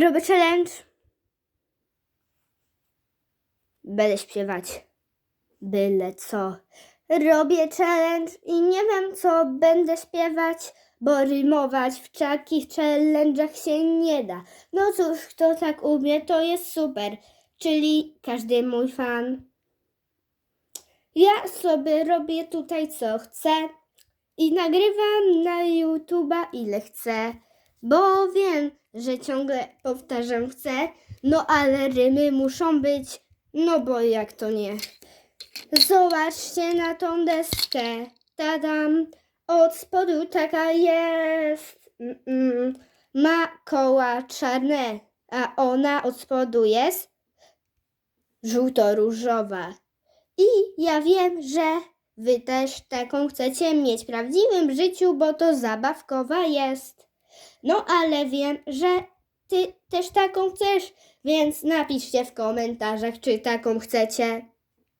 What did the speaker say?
Robię challenge. Będę śpiewać. Byle co. Robię challenge i nie wiem co będę śpiewać, bo rymować w takich challenge'ach się nie da. No cóż, kto tak umie, to jest super, czyli każdy mój fan. Ja sobie robię tutaj co chcę i nagrywam na YouTube'a ile chcę, bo wiem, że ciągle powtarzam chcę, no ale rymy muszą być, no bo jak to nie. Zobaczcie na tą deskę, tadam, od spodu taka jest, Mm-mm. ma koła czarne, a ona od spodu jest żółto-różowa. I ja wiem, że wy też taką chcecie mieć w prawdziwym życiu, bo to zabawkowa jest. No ale wiem, że ty też taką chcesz, więc napiszcie w komentarzach, czy taką chcecie.